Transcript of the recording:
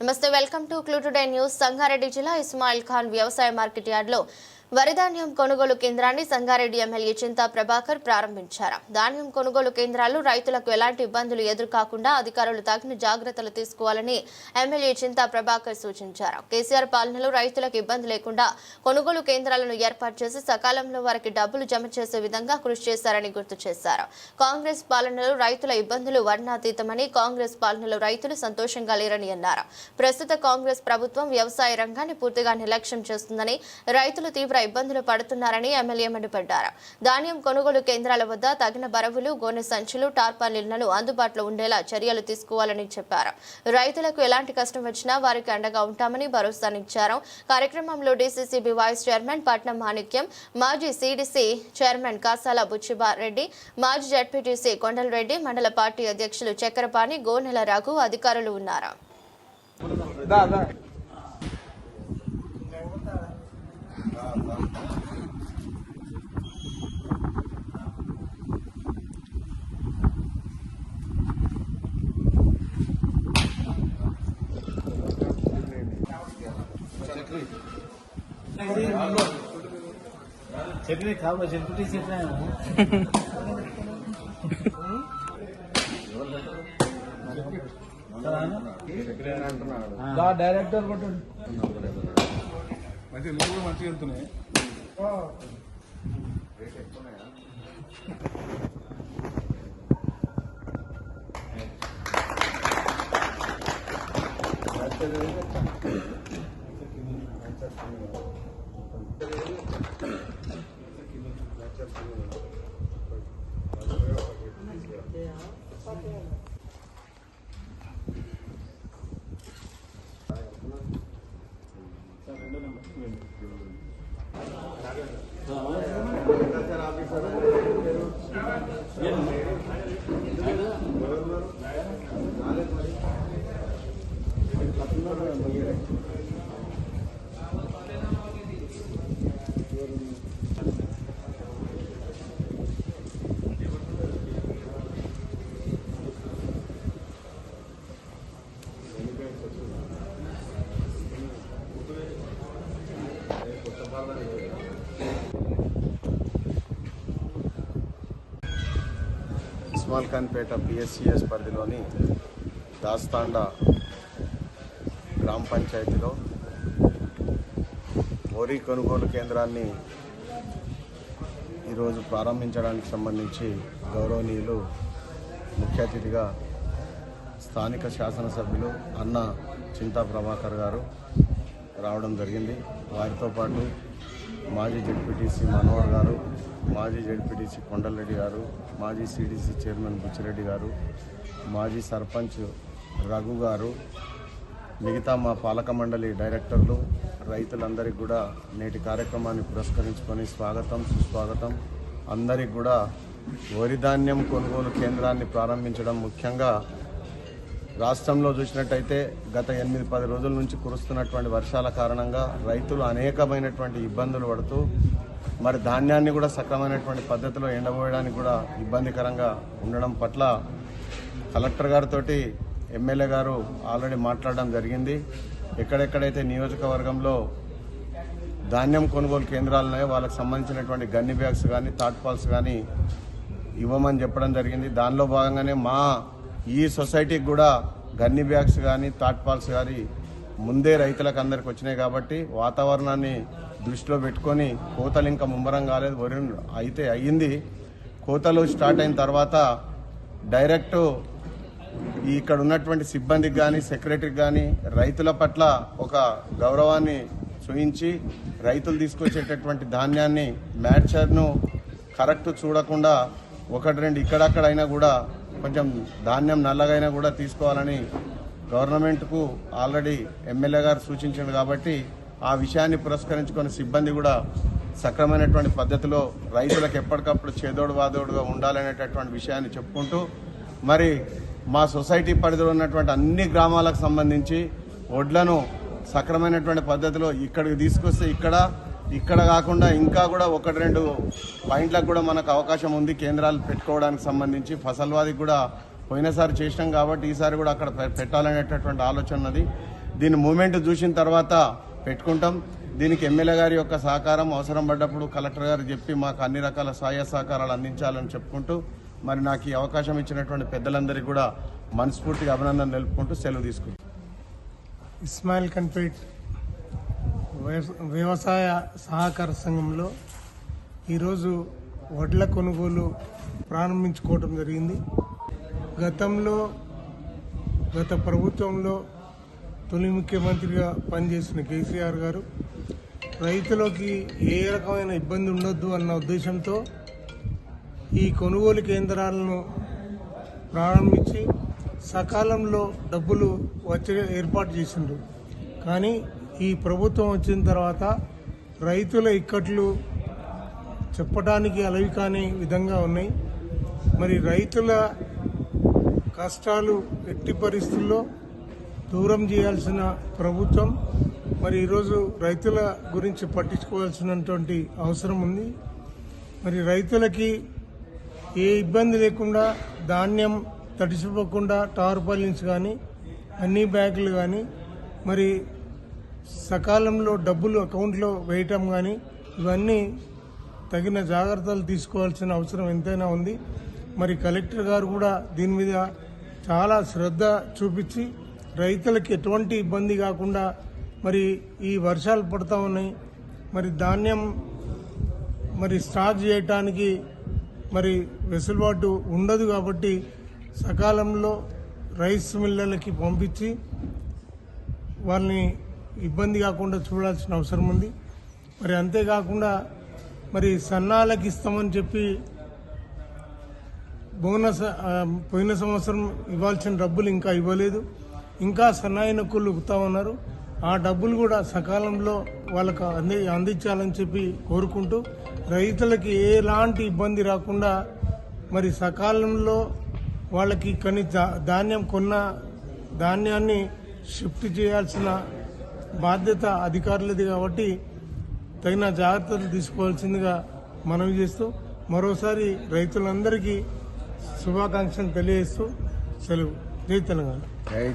నమస్తే welcome to clue today news. Sangareddy జిల్లా ఇస్మాయిల్ ఖాన్ వ్యవసాయ మార్కెట్ యార్డ్లో వరిధాన్యం కొనుగోలు కేంద్రాన్ని సంగారెడ్డి ఎమ్మెల్యే చింతా ప్రభాకర్ ప్రారంభించారు. ధాన్యం కొనుగోలు కేంద్రాలు రైతులకు ఎలాంటి ఇబ్బందులు ఎదురుకాకుండా అధికారులు తగిన జాగ్రత్తలు తీసుకోవాలని ఎమ్మెల్యే చింతా ప్రభాకర్ సూచించారు. కేసీఆర్ పాలనలో రైతులకు ఇబ్బంది లేకుండా కొనుగోలు కేంద్రాలను ఏర్పాటు చేసి సకాలంలో వారికి డబ్బులు జమ చేసే విధంగా కృషి చేశారని గుర్తు చేశారు. కాంగ్రెస్ పాలనలో రైతుల ఇబ్బందులు వర్ణాతీతమని కాంగ్రెస్ పాలనలో రైతులు సంతోషంగా లేరని అన్నారు. ప్రస్తుత కాంగ్రెస్ ప్రభుత్వం వ్యవసాయ రంగాన్ని పూర్తిగా నిర్లక్ష్యం చేస్తుందని రైతులు తీవ్ర ఇబ్బందులు పడుతున్నారని ఎమ్మెల్యే మండిపడ్డారు. ధాన్యం కొనుగోలు కేంద్రాల వద్ద తగిన బరవులు గోనె సంచులు టార్పాలిన్లను అందుబాటులో ఉండేలా చర్యలు తీసుకోవాలని చెప్పారు. రైతులకు ఎలాంటి కష్టం వచ్చినా వారికి అండగా ఉంటామని భరోసానిచ్చారు కార్యక్రమంలో డీసీసీబీ వైస్ చైర్మన్ పట్నం మాణిక్యం మాజీ సిడిసి చైర్మన్ కాసాల బుచ్చిబారెడ్డి మాజీ జడ్పీటీసీ కొండలరెడ్డి మండల పార్టీ అధ్యక్షులు చక్రపాణి గోనెల రఘు అధికారులు ఉన్నారు. చట్నీ కావాలి చట్నీ దా డైరెక్టర్ కొట్టండి మంచి నువ్వు మంచిగా వెళ్తున్నాయి Yeah. ఇస్మాల్ ఖాన్పేట పిఎస్సిఎస్ పరిధిలోని దాస్తాండ గ్రామ పంచాయతీలో వరి కొనుగోలు కేంద్రాన్ని ఈరోజు ప్రారంభించడానికి సంబంధించి గౌరవనీయులు ముఖ్య అతిథిగా స్థానిక శాసనసభ్యులు అన్న చింతా ప్రభాకర్ గారు రావడం జరిగింది. వారితో పాటు మాజీ జడ్పీటీసీ మనోహర్ గారు మాజీ జడ్పీటీసీ కొండలరెడ్డి గారు మాజీ సిడిసి చైర్మన్ బుచ్చిరెడ్డి గారు మాజీ సర్పంచ్ రఘు గారు మిగతా మా పాలక మండలి డైరెక్టర్లు రైతులందరికీ కూడా నేటి కార్యక్రమాన్ని పురస్కరించుకొని స్వాగతం సుస్వాగతం. అందరికి కూడా వరి ధాన్యం కొనుగోలు కేంద్రాన్ని ప్రారంభించడం ముఖ్యంగా రాష్ట్రంలో చూసినట్టయితే గత ఎనిమిది పది రోజుల నుంచి కురుస్తున్నటువంటి వర్షాల కారణంగా రైతులు అనేకమైనటువంటి ఇబ్బందులు పడుతూ మరి ధాన్యాన్ని కూడా సక్రమైనటువంటి పద్ధతిలో ఎండబోయడానికి కూడా ఇబ్బందికరంగా ఉండడం పట్ల కలెక్టర్ గారితో ఎమ్మెల్యే గారు ఆల్రెడీ మాట్లాడడం జరిగింది. ఎక్కడెక్కడైతే నియోజకవర్గంలో ధాన్యం కొనుగోలు కేంద్రాలు ఉన్నాయో వాళ్ళకి సంబంధించినటువంటి గన్ని బ్యాగ్స్ కానీ థాట్ పాల్స్ కానీ ఇవ్వమని చెప్పడం జరిగింది. దానిలో భాగంగానే మా ఈ సొసైటీకి కూడా గన్ని బ్యాగ్స్ కానీ థాట్ పాల్స్ కానీ ముందే రైతులకు అందరికి వచ్చినాయి కాబట్టి వాతావరణాన్ని దృష్టిలో పెట్టుకొని కోతలు ఇంకా ముమ్మరం కాలేదు. వరి అయితే అయ్యింది. కోతలు స్టార్ట్ అయిన తర్వాత డైరెక్ట్ ఇక్కడ ఉన్నటువంటి సిబ్బందికి కానీ సెక్రటరీకి కానీ రైతుల పట్ల ఒక గౌరవాన్ని చూయించి రైతులు తీసుకొచ్చేటటువంటి ధాన్యాన్ని మ్యాచర్ను కరెక్ట్ చూడకుండా ఒకటి రెండు ఇక్కడక్కడైనా కూడా కొంచెం ధాన్యం నల్లగైనా కూడా తీసుకోవాలని గవర్నమెంట్కు ఆల్రెడీ ఎమ్మెల్యే గారు సూచించాడు కాబట్టి ఆ విషయాన్ని పురస్కరించుకుని సిబ్బంది కూడా సక్రమైనటువంటి పద్ధతిలో రైతులకు ఎప్పటికప్పుడు చేదోడు వాదోడుగా ఉండాలనేటటువంటి విషయాన్ని చెప్పుకుంటూ మరి మా సొసైటీ పరిధిలో ఉన్నటువంటి అన్ని గ్రామాలకు సంబంధించి వడ్లను సక్రమైనటువంటి పద్ధతిలో ఇక్కడికి తీసుకొస్తే ఇక్కడ ఇక్కడ కాకుండా ఇంకా కూడా ఒకటి రెండు పాయింట్లకు కూడా మనకు అవకాశం ఉంది కేంద్రాలు పెట్టుకోవడానికి సంబంధించి. ఫసల్వాదికి కూడా పోయినసారి చేసినాం కాబట్టి ఈసారి కూడా అక్కడ పెట్టాలనేటటువంటి ఆలోచన ఉన్నది. దీని మూమెంట్ చూసిన తర్వాత పెట్టుకుంటాం. దీనికి ఎమ్మెల్యే గారి యొక్క సహకారం అవసరం పడ్డప్పుడు కలెక్టర్ గారు చెప్పి మాకు అన్ని రకాల సహాయ సహకారాలు అందించాలని చెప్పుకుంటూ మరి నాకు ఈ అవకాశం ఇచ్చినటువంటి పెద్దలందరికీ కూడా మనస్ఫూర్తిగా అభినందన తెలుపుకుంటూ సెలవు తీసుకుంటాం ఇస్మాయిల్ కన్పేట్ వ్యవసాయ సహకార సంఘంలో ఈరోజు వడ్ల కొనుగోలు ప్రారంభించుకోవటం జరిగింది. గతంలో గత ప్రభుత్వంలో తొలి ముఖ్యమంత్రిగా పనిచేసిన కేసీఆర్ గారు రైతులకి ఏ రకమైన ఇబ్బంది ఉండొద్దు అన్న ఉద్దేశంతో ఈ కొనుగోలు కేంద్రాలను ప్రారంభించి సకాలంలో డబ్బులు వచ్చే ఏర్పాటు చేసిండ్రు. కానీ ఈ ప్రభుత్వం వచ్చిన తర్వాత రైతుల ఇక్కట్లు చెప్పడానికి అలవి కాని విధంగా ఉన్నాయి. మరి రైతుల కష్టాలు ఎట్టి పరిస్థితుల్లో దూరం చేయాల్సిన ప్రభుత్వం మరి ఈరోజు రైతుల గురించి పట్టించుకోవాల్సినటువంటి అవసరం ఉంది. మరి రైతులకి ఏ ఇబ్బంది లేకుండా ధాన్యం తడిసిపోకుండా టార్పాలిన్స్ కానీ అన్ని బ్యాగులు కానీ మరి సకాలంలో డబ్బులు అకౌంట్లో వేయటం కానీ ఇవన్నీ తగిన జాగ్రత్తలు తీసుకోవాల్సిన అవసరం ఎంతైనా ఉంది. మరి కలెక్టర్ గారు కూడా దీని మీద చాలా శ్రద్ధ చూపించి రైతులకి ఎటువంటి ఇబ్బంది కాకుండా మరి ఈ వర్షాలు పడతా ఉన్నాయి. మరి ధాన్యం మరి స్టాక్ చేయటానికి మరి వెసులుబాటు ఉండదు కాబట్టి సకాలంలో రైస్ మిల్లర్లకి పంపించి వాళ్ళని ఇబ్బంది కాకుండా చూడాల్సిన అవసరం ఉంది. మరి అంతేకాకుండా మరి సన్నాలకు ఇస్తామని చెప్పి బోనస్ పోయిన సంవత్సరం ఇవ్వాల్సిన డబ్బులు ఇంకా ఇవ్వలేదు. ఇంకా సన్నాయి నొక్కులు ఉగుతా ఉన్నారు. ఆ డబ్బులు కూడా సకాలంలో వాళ్ళకు అంది అందించాలని చెప్పి కోరుకుంటూ రైతులకి ఎలాంటి ఇబ్బంది రాకుండా మరి సకాలంలో వాళ్ళకి కని ధాన్యం కొన్న ధాన్యాన్ని షిఫ్ట్ చేయాల్సిన బాధ్యత అధికారులది కాబట్టి తగిన జాగ్రత్తలు తీసుకోవాల్సిందిగా మనవి చేస్తూ మరోసారి రైతులందరికీ శుభాకాంక్షలు తెలియజేస్తూ సెలవు. జై తెలంగాణ.